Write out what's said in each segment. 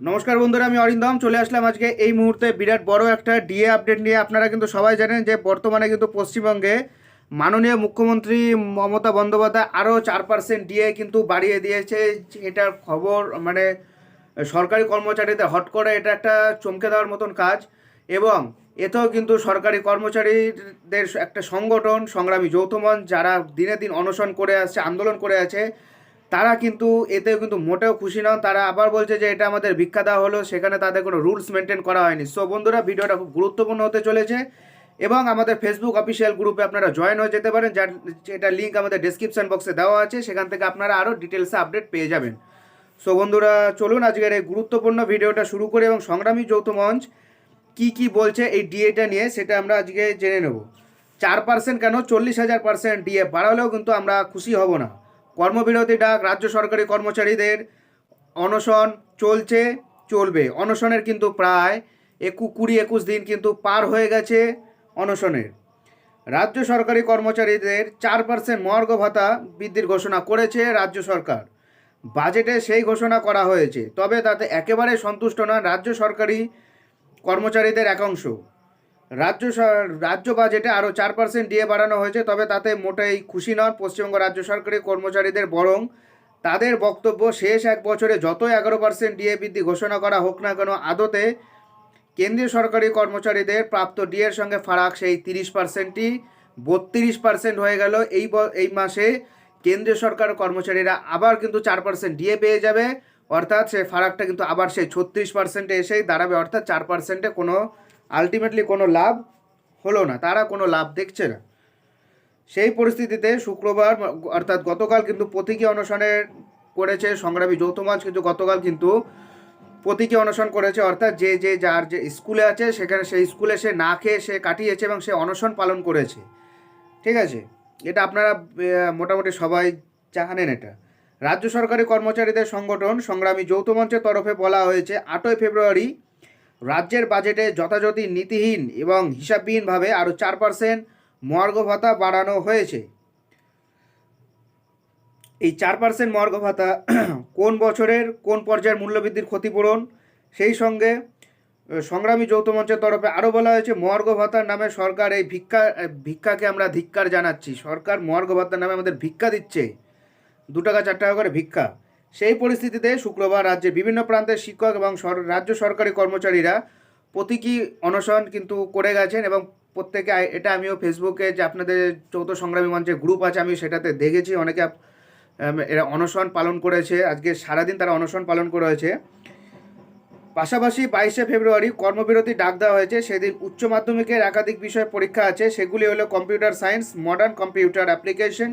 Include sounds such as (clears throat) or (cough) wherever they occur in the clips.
নমস্কার বন্ধুরা, আমি অরিন্দম। চলে আসলাম আজকে এই মুহূর্তে বিরাট বড় একটা ডিএ আপডেট নিয়ে। আপনারা কিন্তু সবাই জানেন যে বর্তমানে কিন্তু পশ্চিমবঙ্গে মাননীয় মুখ্যমন্ত্রী মমতা বন্দ্যোপাধ্যায় আরও চার পার্সেন্ট ডিএ কিন্তু বাড়িয়ে দিয়েছে। এটার খবর মানে সরকারি কর্মচারীদের হট করে এটা একটা চমকে দেওয়ার মতন কাজ। এবং এতেও কিন্তু সরকারি কর্মচারীদের একটা সংগঠন, সংগ্রামী যৌথমঞ্চ যারা দিনে দিন অনশন করে আসছে, আন্দোলন করে আছে তারা কিন্তু এতেও কিন্তু মোটেও খুশি নন। তারা আবার বলছে যে এটা আমাদের ভিক্ষা দেওয়া হলো, সেখানে তাদের কোনো রুলস মেনটেন করা হয়নি। সো বন্ধুরা, ভিডিওটা খুব গুরুত্বপূর্ণ হতে চলেছে এবং আমাদের ফেসবুক অফিসিয়াল গ্রুপে আপনারা জয়েন হয়ে যেতে পারেন, যার এটা লিঙ্ক আমাদের ডিসক্রিপশন বক্সে দেওয়া আছে, সেখান থেকে আপনারা আরও ডিটেলসে আপডেট পেয়ে যাবেন। সো বন্ধুরা, চলুন আজকের এই গুরুত্বপূর্ণ ভিডিওটা শুরু করি এবং সংগ্রামী যৌথ মঞ্চ কী কী বলছে এই ডিএটা নিয়ে, সেটা আমরা আজকে জেনে নেব। চার পার্সেন্ট কেন? চল্লিশ হাজার পার্সেন্ট ডিএ বাড়ালেও কিন্তু আমরা খুশি হব না। কর্মবিরতি ডাক, রাজ্য সরকারি কর্মচারীদের অনশন চলছে, চলবে। অনশনের কিন্তু প্রায় একু কুড়ি একুশ দিন কিন্তু পার হয়ে গেছে অনশনের। রাজ্য সরকারি কর্মচারীদের চার পার্সেন্ট মর্গ ভাতা বৃদ্ধির ঘোষণা করেছে রাজ্য সরকার। বাজেটে সেই ঘোষণা করা হয়েছে। তবে তাতে একেবারে সন্তুষ্ট নন রাজ্য সরকারি কর্মচারীদের একাংশ। রাজ্য রাজ্য বাজেটে আরও চার পার্সেন্ট ডিএ বাড়ানো হয়েছে, তবে তাতে মোটেই খুশি নন পশ্চিমবঙ্গ রাজ্য সরকারি কর্মচারীদের, বরং তাদের বক্তব্য শেষ এক বছরে যতই এগারো পার্সেন্ট ডিএ বৃদ্ধি ঘোষণা করা হোক না কেন, আদতে কেন্দ্রীয় সরকারি কর্মচারীদের প্রাপ্ত ডিএর সঙ্গে ফারাক সেই তিরিশ পার্সেন্টই, বত্রিশ পার্সেন্ট হয়ে গেল এই এই মাসে। কেন্দ্রীয় সরকার কর্মচারীরা আবার কিন্তু চার পার্সেন্ট ডিএ পেয়ে যাবে, অর্থাৎ সেই ফারাকটা কিন্তু আবার সেই ছত্রিশ পার্সেন্টে এসেই দাঁড়াবে, অর্থাৎ চার পার্সেন্টে কোনো আলটিমেটলি কোনো লাভ হলো না, তারা কোনো লাভ দেখছে না। সেই পরিস্থিতিতে শুক্রবার, অর্থাৎ গতকাল কিন্তু প্রতীকী অনশনের করেছে সংগ্রামী যৌথ মঞ্চ, কিন্তু গতকাল কিন্তু প্রতীকী অনশন করেছে, অর্থাৎ যে যে যার যে স্কুলে আছে, সেখানে সেই স্কুলে সে না খেয়ে সে কাটিয়েছে এবং সে অনশন পালন করেছে। ঠিক আছে? এটা আপনারা মোটামুটি সবাই জানেন এটা। রাজ্য সরকারি কর্মচারীদের সংগঠন সংগ্রামী যৌথ মঞ্চের তরফে বলা হয়েছে, আটই ফেব্রুয়ারি রাজ্যের বাজেটে যথাযথ নীতিহীন এবং হিসাববিহীনভাবে আরও চার পার্সেন্ট মর্গ ভাতা বাড়ানো হয়েছে। এই চার পার্সেন্ট মর্গ ভাতা (clears throat) কোন বছরের, কোন পর্যায়ের মূল্যবৃদ্ধির ক্ষতিপূরণ? সেই সঙ্গে সংগ্রামী যৌথ মঞ্চের তরফে আরও বলা হয়েছে, মর্গ ভাতার নামে সরকার এই ভিক্ষা ভিক্ষাকে আমরা ধিক্কার জানাচ্ছি। সরকার মর্গ ভাতার নামে আমাদের ভিক্ষা দিচ্ছে। দু টাকা, চার টাকা করে ভিক্ষা। সেই পরিস্থিতিতে শুক্রবার রাজ্যের বিভিন্ন প্রান্তের শিক্ষক এবং রাজ্য সরকারি কর্মচারীরা প্রতীকী অনশন কিন্তু করে গেছেন এবং প্রত্যেকে এটা আমিও ফেসবুকে যে আপনাদের চৌথ সংগ্রামী মঞ্চের গ্রুপ আছে, আমি সেটাতে দেখেছি। অনেকে এরা অনশন পালন করেছে। আজকে সারাদিন তারা অনশন পালন করেছে পাশাপাশি বাইশে ফেব্রুয়ারি কর্মবিরতি ডাক দেওয়া হয়েছে। সেদিন উচ্চ মাধ্যমিকের একাধিক বিষয় পরীক্ষা আছে। সেগুলি হলো computer science modern computer application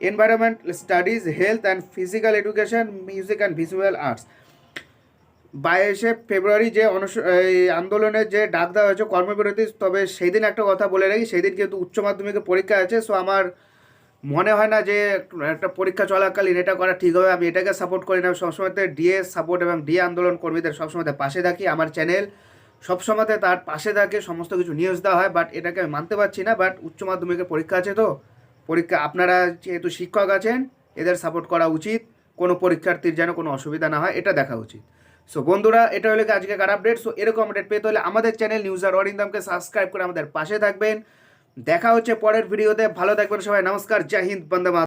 environment studies health and physical education music and visual arts বাইশে ফেব্রুয়ারি যে এই আন্দোলনের যে ডাক দেওয়া হয়েছে কর্মবিরতি, তবে সেই দিন একটা কথা বলে রাখি সেই দিন কিন্তু উচ্চ মাধ্যমিকের পরীক্ষা আছে সো আমার মনে হয় না যে একটা পরীক্ষা চলাকালীন এটা করা ঠিক হবে। আমি এটাকে সাপোর্ট করি না। সবসময় ডিএ সাপোর্ট এবং ডিএ আন্দোলন কর্মীদের সবসময় পাশে থাকি। আমার চ্যানেল সবসময়তে তার পাশে থাকে, সমস্ত কিছু নিউজ দেওয়া হয় বাট এটাকে আমি মানতে পারছি না বাট উচ্চ মাধ্যমিকের পরীক্ষা আছে তো। পরীক্ষা, আপনারা যেহেতু শিক্ষক আছেন, এদের সাপোর্ট করা উচিত। কোনো পরীক্ষার্থীর যেন কোনো অসুবিধা না হয়, এটা দেখা উচিত। সো বন্ধুরা, এটা হলো আজকে কার আপডেট সো এরকম আপডেট পেতে হলে আমাদের চ্যানেল নিউজ আর অরিন্দমকে সাবস্ক্রাইব করে আমাদের পাশে থাকবেন। দেখা হচ্ছে পরের ভিডিওতে ভালো থাকবেন সবাই। নমস্কার। জয় হিন্দ। বন্দে।